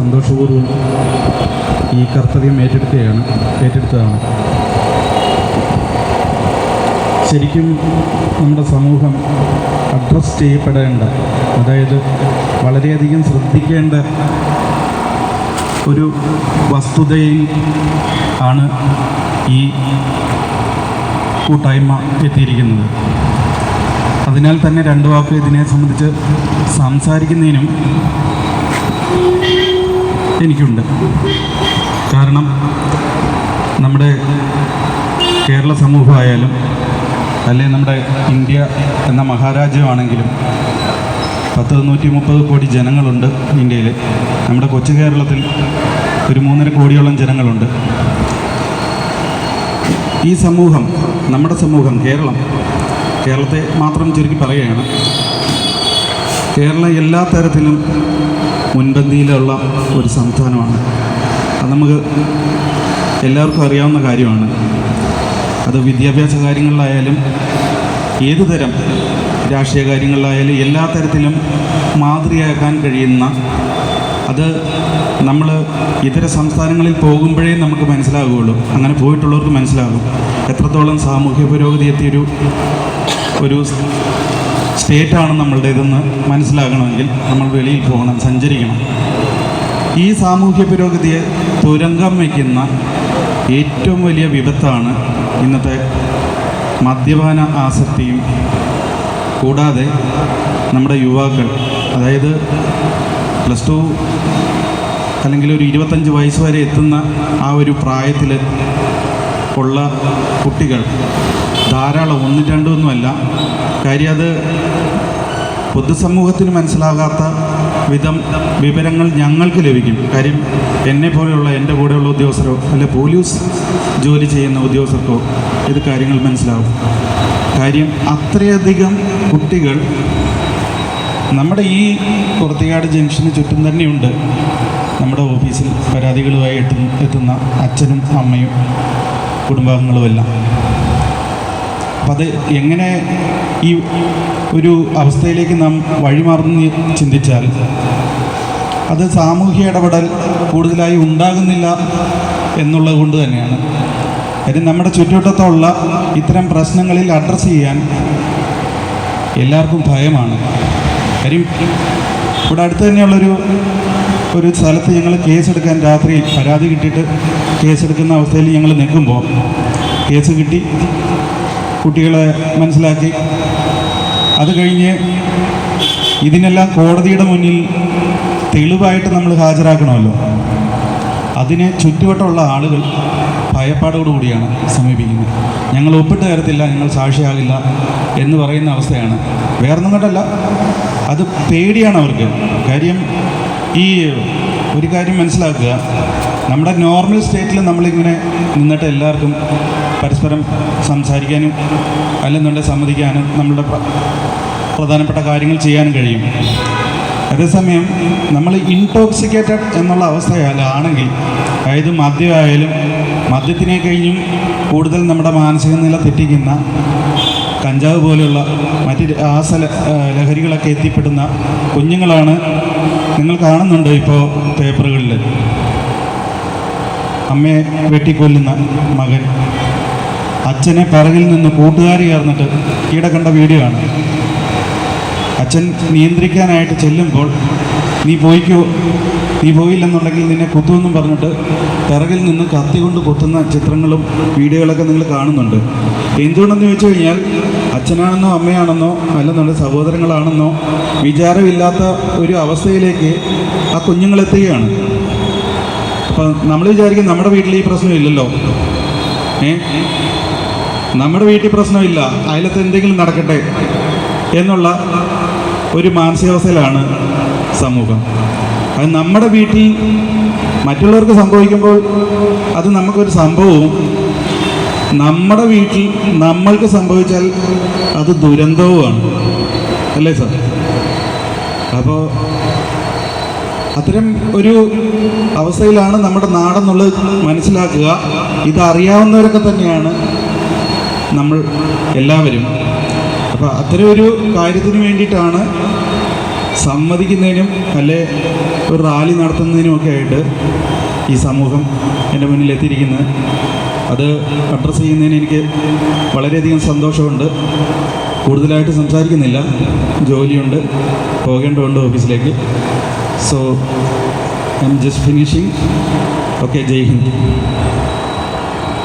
സന്തോഷപൂർവം ഈ കർത്തവ്യം ഏറ്റെടുക്കുകയാണ് ഏറ്റെടുത്തതാണ്. ശരിക്കും നമ്മുടെ സമൂഹം അഡ്രസ് ചെയ്യപ്പെടേണ്ട അതായത് വളരെയധികം ശ്രദ്ധിക്കേണ്ട ഒരു വസ്തുതയിൽ ആണ് ഈ കൂട്ടായ്മ എത്തിയിരിക്കുന്നത്. അതിനാൽ തന്നെ രണ്ടു വാക്ക് ഇതിനെ സംബന്ധിച്ച് സംസാരിക്കുന്നതിനും എനിക്കുണ്ട്. കാരണം നമ്മുടെ കേരള സമൂഹമായാലും അല്ലെങ്കിൽ നമ്മുടെ ഇന്ത്യ എന്ന മഹാരാജ്യമാണെങ്കിലും പത്ത് നൂറ്റി മുപ്പത് കോടി ജനങ്ങളുണ്ട് ഇന്ത്യയിൽ നമ്മുടെ കൊച്ചു കേരളത്തിൽ ഒരു മൂന്നര കോടിയോളം ജനങ്ങളുണ്ട്. ഈ സമൂഹം നമ്മുടെ സമൂഹം കേരളം കേരളത്തെ മാത്രം ചുരുക്കി പറയുകയാണ്. കേരളം എല്ലാ തരത്തിലും മുൻപന്തിയിലുള്ള ഒരു സംസ്ഥാനമാണ്. അത് നമുക്ക് എല്ലാവർക്കും അറിയാവുന്ന കാര്യമാണ്. അത് വിദ്യാഭ്യാസ കാര്യങ്ങളിലായാലും ഏതു തരം രാഷ്ട്രീയ കാര്യങ്ങളിലായാലും എല്ലാ തരത്തിലും മാതൃകയാക്കാൻ കഴിയുന്ന അത് നമ്മൾ ഇതര സംസ്ഥാനങ്ങളിൽ പോകുമ്പോഴേ നമുക്ക് മനസ്സിലാകുകയുള്ളൂ. അങ്ങനെ പോയിട്ടുള്ളവർക്ക് മനസ്സിലാകും. എത്രത്തോളം സാമൂഹ്യ പുരോഗതി എത്തിയൊരു ഒരു സ്റ്റേറ്റാണ് നമ്മളുടേതെന്ന് മനസ്സിലാകണമെങ്കിൽ നമ്മൾ വെളിയിൽ പോകണം സഞ്ചരിക്കണം. ഈ സാമൂഹ്യ പുരോഗതിയെ തുരങ്കം വയ്ക്കുന്ന ഏറ്റവും വലിയ വിപത്താണ് ഇന്നത്തെ മദ്യപാന ആസക്തിയും കൂടാതെ നമ്മുടെ യുവാക്കൾ. അതായത് പ്ലസ് ടു അല്ലെങ്കിൽ ഒരു ഇരുപത്തഞ്ച് വയസ്സ് വരെ എത്തുന്ന ആ ഒരു പ്രായത്തിൽ ഉള്ള കുട്ടികൾ. ധാരാളം ഒന്നും രണ്ടൊന്നുമല്ല കാര്യം അത് പൊതുസമൂഹത്തിന് മനസ്സിലാകാത്ത വിധം വിവരങ്ങൾ ഞങ്ങൾക്ക് ലഭിക്കും. കാര്യം എന്നെ പോലെയുള്ള എന്റെ കൂടെയുള്ള ഉദ്യോഗസ്ഥരോ അല്ലെ പോലീസ് ജോലി ചെയ്യുന്ന ഉദ്യോഗസ്ഥർക്കോ ഇത് കാര്യങ്ങൾ മനസ്സിലാവും. കാര്യം അത്രയധികം കുട്ടികൾ നമ്മുടെ ഈ കുറത്തിയാട് ജംഗ്ഷന് ചുറ്റും തന്നെയുണ്ട്. നമ്മുടെ ഓഫീസിൽ പരാതികളുമായി എത്തുന്ന എത്തുന്ന അച്ഛനും അമ്മയും. കുടുംബാംഗങ്ങളുമെല്ലാം. അപ്പം അത് എങ്ങനെ ഈ ഒരു അവസ്ഥയിലേക്ക് നാം വഴിമാറുന്നു ചിന്തിച്ചാൽ അത് സാമൂഹ്യ ഇടപെടൽ കൂടുതലായി ഉണ്ടാകുന്നില്ല എന്നുള്ളത് കൊണ്ട് തന്നെയാണ്. കാര്യം നമ്മുടെ ചുറ്റുവട്ടത്തുള്ള ഇത്തരം പ്രശ്നങ്ങളിൽ അഡ്രസ്സ് ചെയ്യാൻ എല്ലാവർക്കും ഭയമാണ്. കാര്യം ഇവിടെ അടുത്ത് തന്നെയുള്ളൊരു ഒരു സ്ഥലത്ത് ഞങ്ങൾ കേസെടുക്കാൻ രാത്രി പരാതി കിട്ടിയിട്ട് കേസെടുക്കുന്ന അവസ്ഥയിൽ ഞങ്ങൾ നിൽക്കുമ്പോൾ കേസ് കിട്ടി. കുട്ടികളെ മനസ്സിലാക്കി. അത് കഴിഞ്ഞ് ഇതിനെല്ലാം കോടതിയുടെ മുന്നിൽ തെളിവായിട്ട് നമ്മൾ ഹാജരാക്കണമല്ലോ. അതിനെ ചുറ്റുവട്ടമുള്ള ആളുകൾ ഭയപ്പാടോടുകൂടിയാണ് സമീപിക്കുന്നത്. ഞങ്ങൾ ഒപ്പിട്ട് തരത്തില്ല ഞങ്ങൾ സാക്ഷിയാകില്ല എന്ന് പറയുന്ന അവസ്ഥയാണ്. വേറൊന്നും കൊണ്ടല്ല. അത് പേടിയാണ് അവർക്ക്. കാര്യം ഈ ഒരു കാര്യം മനസ്സിലാക്കുക. നമ്മുടെ നോർമൽ സ്റ്റേറ്റിൽ നമ്മളിങ്ങനെ നിന്നിട്ട് എല്ലാവർക്കും പരസ്പരം സംസാരിക്കാനും അല്ലെന്നുണ്ടെങ്കിൽ സമ്മതിക്കാനും നമ്മളുടെ പ്ര- പ്രധാനപ്പെട്ട കാര്യങ്ങൾ ചെയ്യാനും കഴിയും. അതേസമയം നമ്മൾ ഇൻടോക്സിക്കേറ്റഡ് എന്നുള്ള അവസ്ഥയാണെങ്കിൽ അതായത് മദ്യമായാലും മദ്യത്തിനെ കഴിഞ്ഞും കൂടുതൽ നമ്മുടെ മാനസിക നില തെറ്റിക്കുന്ന കഞ്ചാവ് പോലെയുള്ള മറ്റ് രാസ ലഹരികളൊക്കെ എത്തിപ്പെടുന്ന കുഞ്ഞുങ്ങളാണ് നിങ്ങൾ കാണുന്നുണ്ട് ഇപ്പോൾ പേപ്പറുകളിൽ അമ്മയെ വെട്ടിക്കൊല്ലുന്ന മകൻ. അച്ഛനെ പിറകിൽ നിന്ന് കൂട്ടുകാരി ചേർന്നിട്ട് ഈടെ കണ്ട വീഡിയോ ആണ് അച്ഛൻ നിയന്ത്രിക്കാനായിട്ട് ചെല്ലുമ്പോൾ നീ പോയിക്കോ നീ പോയില്ലെന്നുണ്ടെങ്കിൽ നിന്നെ കുത്തുമെന്നും പറഞ്ഞിട്ട് പിറകിൽ നിന്ന് കത്തി കൊണ്ട് കുത്തുന്ന ചിത്രങ്ങളും വീഡിയോകളൊക്കെ നിങ്ങൾ കാണുന്നുണ്ട്. എന്തുകൊണ്ടെന്ന് ചോദിച്ചു കഴിഞ്ഞാൽ അച്ഛനാണെന്നോ അമ്മയാണെന്നോ അല്ലെന്നുണ്ടെങ്കിൽ സഹോദരങ്ങളാണെന്നോ വിചാരമില്ലാത്ത ഒരു അവസ്ഥയിലേക്ക് ആ കുഞ്ഞുങ്ങളെത്തുകയാണ് അപ്പം നമ്മൾ വിചാരിക്കും നമ്മുടെ വീട്ടിൽ ഈ പ്രശ്നമില്ലല്ലോ ഏ? നമ്മുടെ വീട്ടിൽ പ്രശ്നമില്ല അതിലത്ത് എന്തെങ്കിലും നടക്കട്ടെ എന്നുള്ള ഒരു മാനസികാവസ്ഥയിലാണ് സമൂഹം. അത് നമ്മുടെ വീട്ടിൽ മറ്റുള്ളവർക്ക് സംഭവിക്കുമ്പോൾ അത് നമുക്കൊരു സംഭവവും നമ്മുടെ വീട്ടിൽ നമ്മൾക്ക് സംഭവിച്ചാൽ അത് ദുരന്തവുമാണ്. അല്ലേ സാർ? അപ്പോൾ അത്തരം ഒരു അവസ്ഥയിലാണ് നമ്മുടെ നാടെന്നുള്ളത് മനസ്സിലാക്കുക. ഇതറിയാവുന്നവരൊക്കെ തന്നെയാണ് നമ്മൾ എല്ലാവരും. അപ്പോൾ അത്തരം ഒരു കാര്യത്തിന് വേണ്ടിയിട്ടാണ് സമ്മതിക്കുന്നതിനും അല്ലെ ഒരു റാലി നടത്തുന്നതിനും ഒക്കെ ആയിട്ട് ഈ സമൂഹം എന്റെ മുന്നിൽ എത്തിയിരിക്കുന്നത്. അത് അഡ്രസ്സ് ചെയ്യുന്നതിന് എനിക്ക് വളരെയധികം സന്തോഷമുണ്ട്. കൂടുതലായിട്ട് സംസാരിക്കുന്നില്ല. ജോലിയുണ്ട്. പോകേണ്ടതുണ്ട് ഓഫീസിലേക്ക്. So I'm just finishing. Okay, Jai Hind.